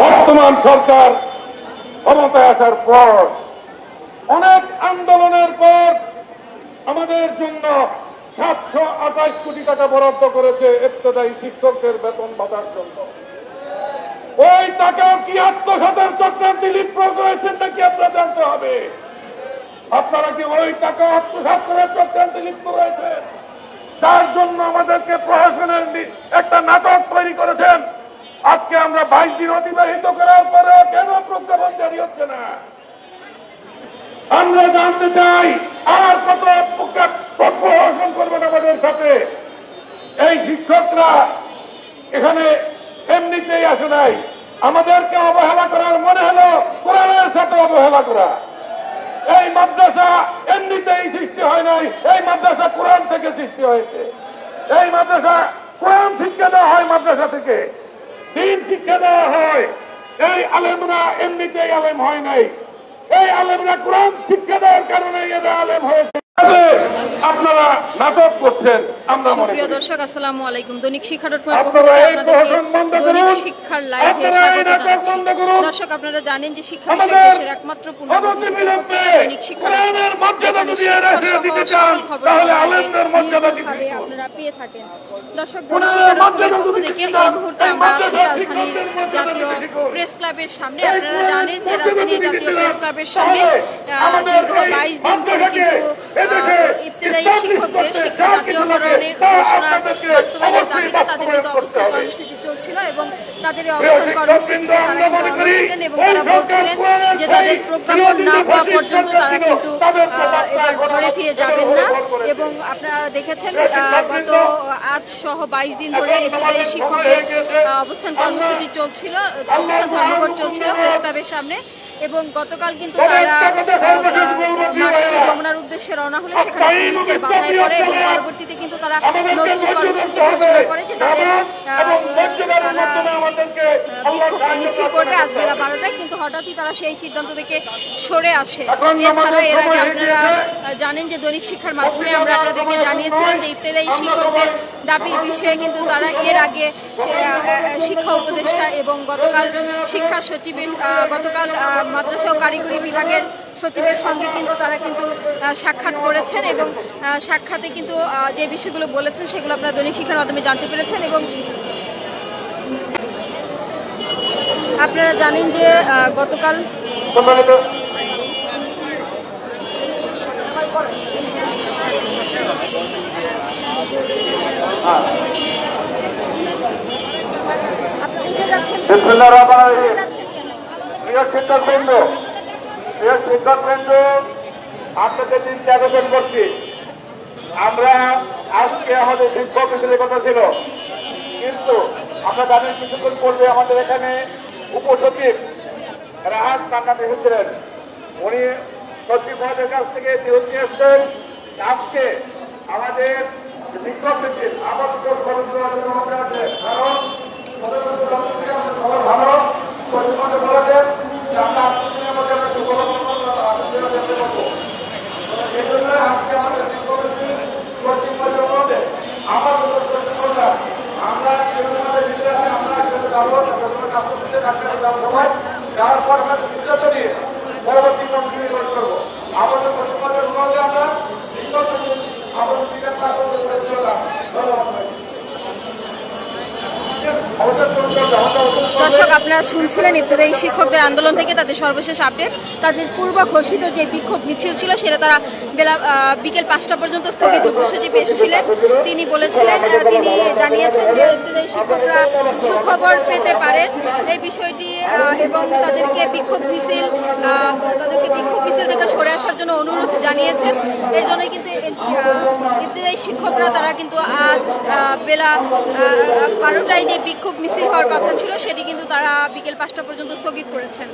বর্তমান সরকার ক্ষমতায় আসার পর, অনেক আন্দোলনের পর আমাদের জন্য সাতশো আঠাশ কোটি টাকা বরাদ্দ করেছে ইবতদায়ী শিক্ষকদের বেতন ভাতার জন্য। ওই টাকাও কি আত্মসাতের চক্রান্তি লিপ্ত করেছেন নাকি আপনারা জানতে হবে? আপনারা কি ওই টাকা আত্মসাত করার চক্রান্তি লিপ্ত রয়েছেন তার জন্য আমাদেরকে প্রশাসনের একটা নাটক তৈরি করেছেন। আজকে আমরা বাইশ দিন অতিবাহিত করার পরে কেন প্রজ্ঞাপন জারি হচ্ছে না? আমরা জানতে চাই, আর কত প্রজ্ঞা- প্রহসন করবেন আমাদের সাথে? এই শিক্ষকরা এখানে এমনিতেই আসে নাই। আমাদেরকে অবহেলা করার মনে হলো কোরআনের সাথে অবহেলা করা। এই মাদ্রাসা এমনিতেই সৃষ্টি হয় নাই, এই মাদ্রাসা কোরআন থেকে সৃষ্টি হয়েছে। এই মাদ্রাসা কোরআন শিক্ষা দেওয়া হয় মাদ্রাসা থেকে। শিক্ষা দেওয়া হয়। এই আলেমরা এমনিতেই আলেম হয় নাই। এই আলেমরা কোরআন শিক্ষা দেওয়ার কারণে এরা আলেম হয়েছে। আপনারা নাটক করছেন। আমরা মনে প্রিয় দর্শক আসসালামু আলাইকুম। দৈনিক শিক্ষা ডট কম আপনারা এই প্রহসন বন্ধ দৈনিক শিক্ষার লাইভে স্বাগত জানাচ্ছি। দর্শক আপনারা জানেন যে শিক্ষা বিষয়ক দেশের একমাত্র দৈনিক শিক্ষা কোরআনের মর্যাদা যেখানে যদি শিক্ষা এরা সহ দিতে সকল চান, খবর তাহলে আপনাদের আলেমদের মর্যাদা দিতে নিয়মিতভাবে দিন। আপনারা পেয়ে থাকেন। দর্শক দৈনিক কোরআনের শিক্ষা ডট মর্যাদা কমের পক্ষ যদি থেকে এই মুহূর্তে আমরা আছি রাজধানীর শিক্ষকদের জাতীয় প্রেস ক্লাবের সামনে। আপনারা জানেন যে যদি জাতীয় প্রেস ক্লাবের সামনে দীর্ঘ বাইশ দিন ধরে কিন্তু establish শিক্ষকদের শিক্ষা যা কিছু জাতীয়করণের ঘোষণা বাস্তবায়নের দাবিতে তাদের কিন্তু অবস্থান কর্মসূচি চলছিল এবং তাদের এই অবস্থান কর্মসূচিতে তারা কিন্তু মনে অনড় ছিলেন এবং তারা বলছিলেন যে তাদের প্রজ্ঞাপন না হওয়া পর্যন্ত তারা কিন্তু এবার ঘরে ফিরে যাবেন না। এবং আপনারা দেখেছেন গত আজ সহ বাইশ দিন ধরে ইত্যাদি শিক্ষকদের অবস্থান কর্মসূচি চলছিল, অবস্থান ধর্মঘট চলছিল প্রেস ক্লাবের সামনে। এবং গতকাল কিন্তু তারা। যমুনার উদ্দেশ্যে রওনা হলে সেখানে পুলিশের বাধায় পড়ে এবং পরবর্তীতে কিন্তু তারা নতুন কর্মসূচি ঘোষণা করে যে তাদের তারা মিছিল করবে আজ বেলা বারোটায় কিন্তু হঠাৎই তারা সেই সিদ্ধান্ত থেকে সরে আসে। এছাড়া এর আগে আপনারা জানেন যে দৈনিক শিক্ষার মাধ্যমে আমরা আপনাদেরকে জানিয়েছিলাম যে ইবতেদায়ী শিক্ষকদের দাবির বিষয়ে কিন্তু তারা এর আগে শিক্ষা উপদেষ্টা এবং গতকাল শিক্ষা সচিবের গতকাল মাদ্রাসা ও কারিগরি বিভাগের সচিবের সঙ্গে কিন্তু তারা কিন্তু সাক্ষাৎ করেছেন এবং সাক্ষাতে কিন্তু যে বিষয়গুলো বলেছেন সেগুলো আপনারা দৈনিক শিক্ষার মাধ্যমে জানতে পেরেছেন এবং আপনারা জানেন যে গতকাল সম্মানিত বিসমিল্লাহ রহমান রহিম। প্রিয় শিক্ষকবৃন্দ প্রিয় শিক্ষকবৃন্দ আপনাদের দৃষ্টি আকর্ষণ করছি। আমরা আজকে আমাদের শিক্ষক হিসেবে কথা ছিল, কিন্তু আমরা জানেন কিছুক্ষণ পূর্বে আমাদের এখানে উপসচিব রাহাত কাকাতে এসেছিলেন উনি সচিব মহাদের কাছ থেকে বিরতি এসছেন আজকে আমাদের শিক্ষক মিছিল আবার Yeah. আপনারা শুনছিলেন ইবতদায়ী শিক্ষকদের আন্দোলন থেকে তাদের সর্বশেষ আপডেট। তাদের পূর্ব ঘোষিত যে বিক্ষোভ মিছিল ছিল, সেটা তারা বেলা বিকেল পাঁচটা পর্যন্ত স্থগিত উপসচিব এসেছিলেন তিনি বলেছিলেন তিনি জানিয়েছেন যে ইবতদায়ী শিক্ষকরা সুখবর পেতে পারেন। এই বিষয়টি এবং তাদেরকে বিক্ষোভ মিছিল তাদেরকে বিক্ষোভ মিছিল থেকে সরে আসার জন্য অনুরোধ জানিয়েছেন। এর জন্যই কিন্তু ইবতদায়ী শিক্ষকরা তারা কিন্তু আজ বেলা বারোটায় যে বিক্ষোভ মিছিল হওয়ার কথা ছিল, সেটি কিন্তু তারা বিকেল পাঁচটা পর্যন্ত স্থগিত করেছেন।